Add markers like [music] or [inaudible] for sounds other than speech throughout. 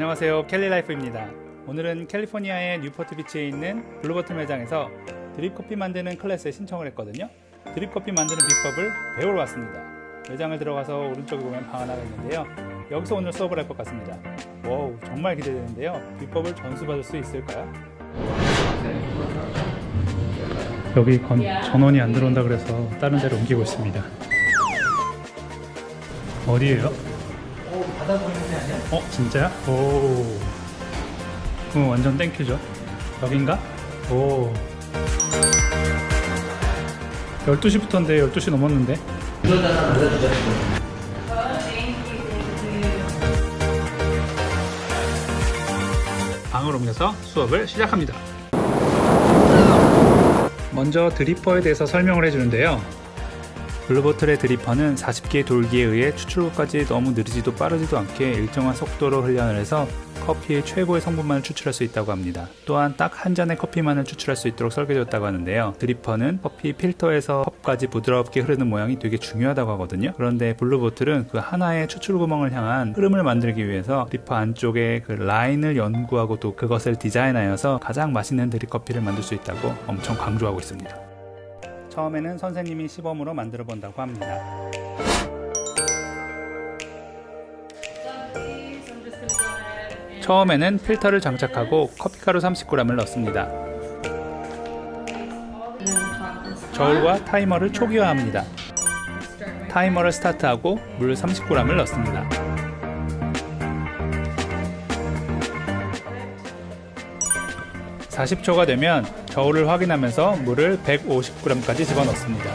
안녕하세요. 켈리라이프입니다. 오늘은 캘리포니아의 뉴포트 비치에 있는 블루버틀 매장에서 드립커피 만드는 클래스에 신청을 했거든요. 드립커피 만드는 비법을 배우러 왔습니다. 매장을 들어가서 오른쪽에 보면 방 하나가 있는데요. 여기서 오늘 수업을 할 것 같습니다. 와우 정말 기대되는데요. 비법을 전수받을 수 있을까요? 여기 건, 전원이 안 들어온다 그래서 다른 데로 옮기고 있습니다. 어디에요? 바다 보이는? 어 진짜야? 오. 그럼 완전 땡큐죠? 여긴가? 오. 12시부터인데 12시 넘었는데. 방을 옮겨서 수업을 시작합니다. 먼저 드리퍼에 대해서 설명을 해주는데요 블루보틀의 드리퍼는 40개의 돌기에 의해 추출구까지 너무 느리지도 빠르지도 않게 일정한 속도로 훈련을 해서 커피의 최고의 성분만을 추출할 수 있다고 합니다. 또한 딱 한 잔의 커피만을 추출할 수 있도록 설계되었다고 하는데요. 드리퍼는 커피 필터에서 컵까지 부드럽게 흐르는 모양이 되게 중요하다고 하거든요. 그런데 블루보틀은 그 하나의 추출 구멍을 향한 흐름을 만들기 위해서 드리퍼 안쪽에 그 라인을 연구하고 또 그것을 디자인하여서 가장 맛있는 드립커피를 만들 수 있다고 엄청 강조하고 있습니다. 처음에는 선생님이 시범으로 만들어 본다고 합니다. 처음에는 필터를 장착하고 커피가루 30g을 넣습니다. 저울과 타이머를 초기화합니다. 타이머를 스타트하고 물 30g을 넣습니다. (40초가) 되면 저울을 확인하면서 물을 (150g)까지 집어넣습니다.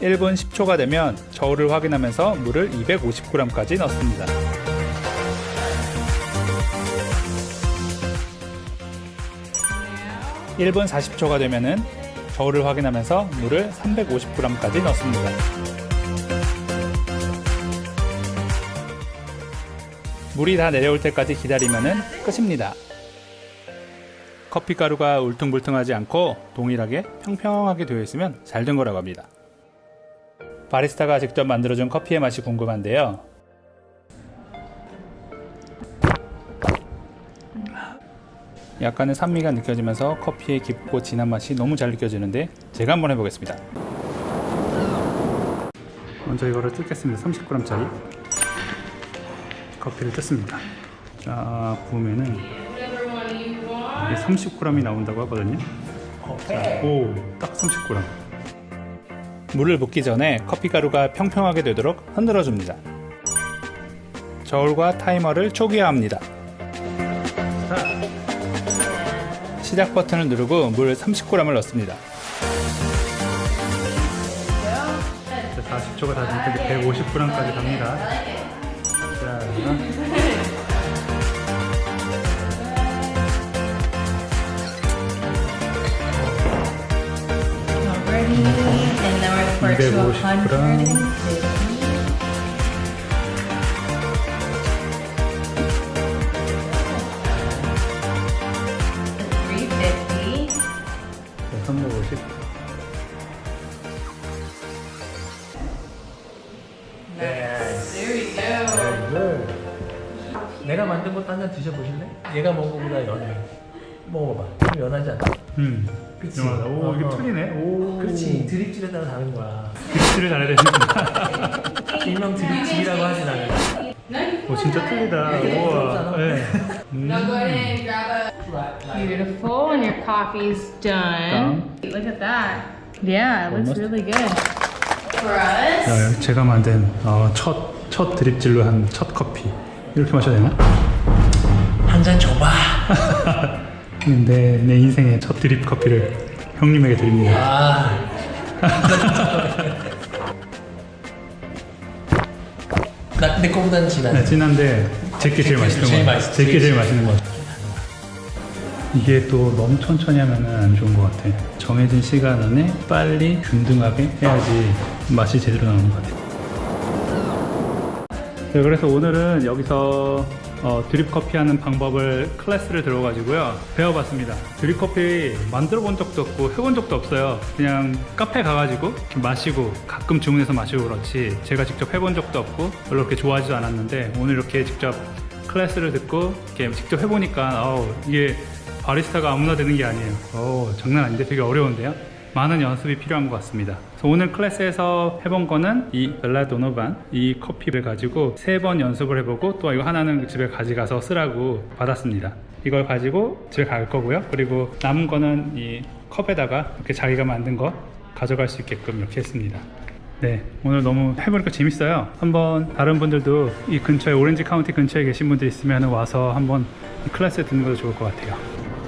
(1분) (10초가) 되면 저울을 확인하면서 물을 (250g)까지 넣습니다. (1분) (40초가) 되면은 저울을 확인하면서 물을 (350g)까지 넣습니다. 물이 다 내려올 때까지 기다리면은 끝입니다. 커피 가루가 울퉁불퉁하지 않고 동일하게 평평하게 되어 있으면 잘 된 거라고 합니다. 바리스타가 직접 만들어준 커피의 맛이 궁금한데요. 약간의 산미가 느껴지면서 커피의 깊고 진한 맛이 너무 잘 느껴지는데 제가 한번 해보겠습니다. 먼저 이거를 뜯겠습니다. 30g짜리 커피를 뜯습니다. 자 부으면은 이게 30g이 나온다고 하거든요. 자, 오, 딱 30g. 물을 붓기 전에 커피 가루가 평평하게 되도록 흔들어 줍니다. 저울과 타이머를 초기화합니다. 시작 버튼을 누르고 물 30g을 넣습니다. 40초가 다 됐는데 150g까지 갑니다. 자, 250g. 만든 것도 한 잔 드셔보실래? 얘가 먹은 것보다 연해 먹어봐 좀 연하지 않아? 음. 그치? 영화다. 오, 이게. 틀리네. 오. 그렇지 드립질에 따라 다른 거야 빅스를 잘해야 되니까. 일명 드립질이라고 하진 않아 오, 진짜 틀리다. 우와. 네. 음. Beautiful, and your coffee's done. Look at that. Yeah, it looks Almost. really good. For us, 자, 제가 만든 어, 첫, 첫 드립질로 한 첫 커피. 이렇게 마셔야 되나? 한 잔 줘봐 근데 [laughs] 내 인생의 첫 드립 커피를 형님에게 드립니다. [laughs] 아 나 내 거보다는 진하네 네, 진한데 제게 제일 맛있는 제일 거. 맛있- 제게 제일 제일 맛있는 거. 이게 또 너무 천천히 하면은 안 좋은 것 같아. 정해진 시간 안에 빨리 균등하게 해야지 맛이 제대로 나오는 것 같아. 네, 그래서 오늘은 여기서 어, 드립 커피 하는 방법을 클래스를 들어가지고요 배워봤습니다. 드립 커피 만들어 본 적도 없고 해본 적도 없어요. 그냥 카페 가가지고 마시고 가끔 주문해서 마시고 그렇지 제가 직접 해본 적도 없고 별로 그렇게 좋아하지도 않았는데 오늘 이렇게 직접 클래스를 듣고 이렇게 직접 해보니까 어우, 이게 바리스타가 아무나 되는 게 아니에요. 어우, 장난 아닌데 되게 어려운데요. 많은 연습이 필요한 것 같습니다. 오늘 클래스에서 해본 거는 이 벨라 도노반 이 커피를 가지고 세 번 연습을 해보고 또 이거 하나는 집에 가져가서 쓰라고 받았습니다. 이걸 가지고 집에 갈 거고요. 그리고 남은 거는 이 컵에다가 이렇게 자기가 만든 거 가져갈 수 있게끔 이렇게 했습니다. 네, 오늘 너무 해보니까 재밌어요. 한번 다른 분들도 이 근처에 오렌지 카운티 근처에 계신 분들 있으면 와서 한번 이 클래스 듣는 것도 좋을 것 같아요.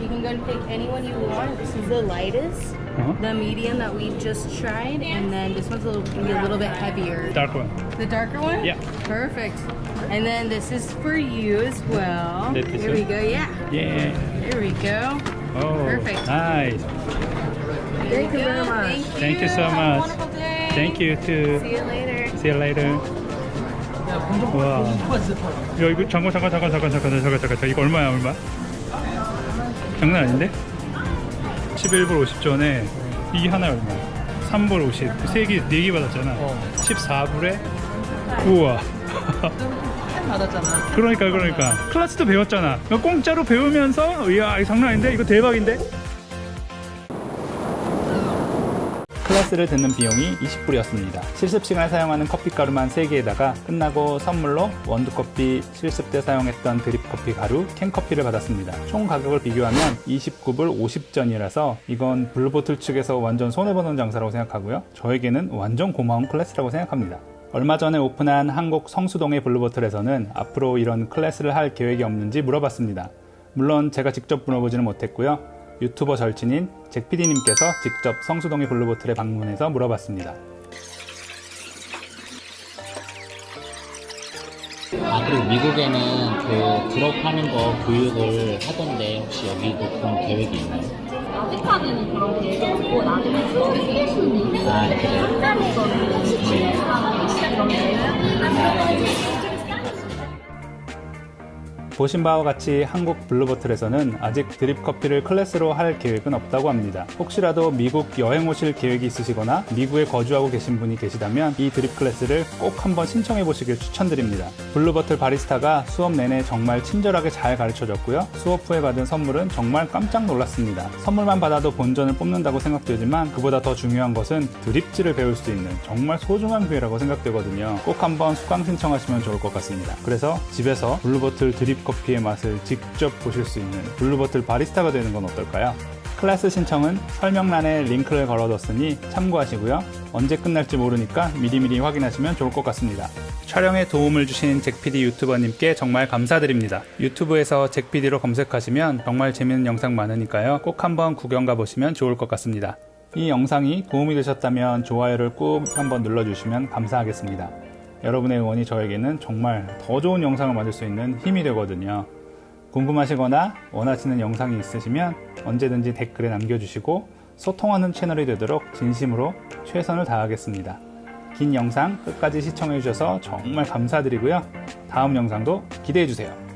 You can go and pick anyone you want. This is the lightest, 어? the medium that we just tried, and then this one's a little, gonna be a little bit heavier. Dark one. The darker one? Yeah. Perfect. And then this is for you as well. That this Here we one? go. Yeah. Yeah. Here we go. Oh, Perfect. nice. There you go. Thank you. Thank you so Have much. a wonderful day. Thank you too. See you later. See you later. 야 공정 우와. 공정판 스파. 야 이거 잠깐 잠깐 잠깐 잠깐 잠깐 잠깐 잠깐 잠깐 이거 얼마야 얼마? 장난 아닌데? 11불 50전에 이게 하나에 얼마야? 3불 50. 3개 4개 받았잖아. 어. 14불에 우와. 팬 받았잖아. 그러니까 그러니까 클래스도 배웠잖아. 이거 공짜로 배우면서 이야 이거 장난 아닌데? 이거 대박인데? 클래스를 듣는 비용이 20불이었습니다. 실습 시간에 사용하는 커피 가루만 3개에다가 끝나고 선물로 원두커피 실습 때 사용했던 드립커피 가루 캔커피를 받았습니다. 총 가격을 비교하면 29불 50전이라서 이건 블루보틀 측에서 완전 손해보는 장사라고 생각하고요. 저에게는 완전 고마운 클래스라고 생각합니다. 얼마 전에 오픈한 한국 성수동의 블루보틀에서는 앞으로 이런 클래스를 할 계획이 없는지 물어봤습니다. 물론 제가 직접 물어보지는 못했고요. 유튜버 절친인 잭PD님께서 직접 성수동의 블루보틀에 방문해서 물어봤습니다. 아 그리고 미국에는 그 드롭하는 거 교육을 하던데 혹시 여기도 그런 계획이 있나요? 아직까지는 그런 계획이 없고 나중에 수업이 생길 수는 있는데 아 그래요? 현재로서는 시청자나 그런 계획은 보신 바와 같이 한국 블루보틀에서는 아직 드립 커피를 클래스로 할 계획은 없다고 합니다. 혹시라도 미국 여행 오실 계획이 있으시거나 미국에 거주하고 계신 분이 계시다면 이 드립 클래스를 꼭 한번 신청해 보시길 추천드립니다. 블루버틀 바리스타가 수업 내내 정말 친절하게 잘 가르쳐 줬고요. 수업 후에 받은 선물은 정말 깜짝 놀랐습니다. 선물만 받아도 본전을 뽑는다고 생각되지만 그보다 더 중요한 것은 드립질을 배울 수 있는 정말 소중한 기회라고 생각되거든요. 꼭 한번 수강 신청하시면 좋을 것 같습니다. 그래서 집에서 블루버틀 커피의 맛을 직접 보실 수 있는 블루버틀 바리스타가 되는 건 어떨까요? 클래스 신청은 설명란에 링크를 걸어뒀으니 참고하시고요. 언제 끝날지 모르니까 미리미리 확인하시면 좋을 것 같습니다. 촬영에 도움을 주신 잭PD 유튜버님께 정말 감사드립니다. 유튜브에서 잭PD로 검색하시면 정말 재밌는 영상 많으니까요. 꼭 한번 구경 가보시면 좋을 것 같습니다. 이 영상이 도움이 되셨다면 좋아요를 꾹 한번 눌러주시면 감사하겠습니다. 여러분의 응원이 저에게는 정말 더 좋은 영상을 만들 수 있는 힘이 되거든요. 궁금하시거나 원하시는 영상이 있으시면 언제든지 댓글에 남겨주시고 소통하는 채널이 되도록 진심으로 최선을 다하겠습니다. 긴 영상 끝까지 시청해주셔서 정말 감사드리고요. 다음 영상도 기대해주세요.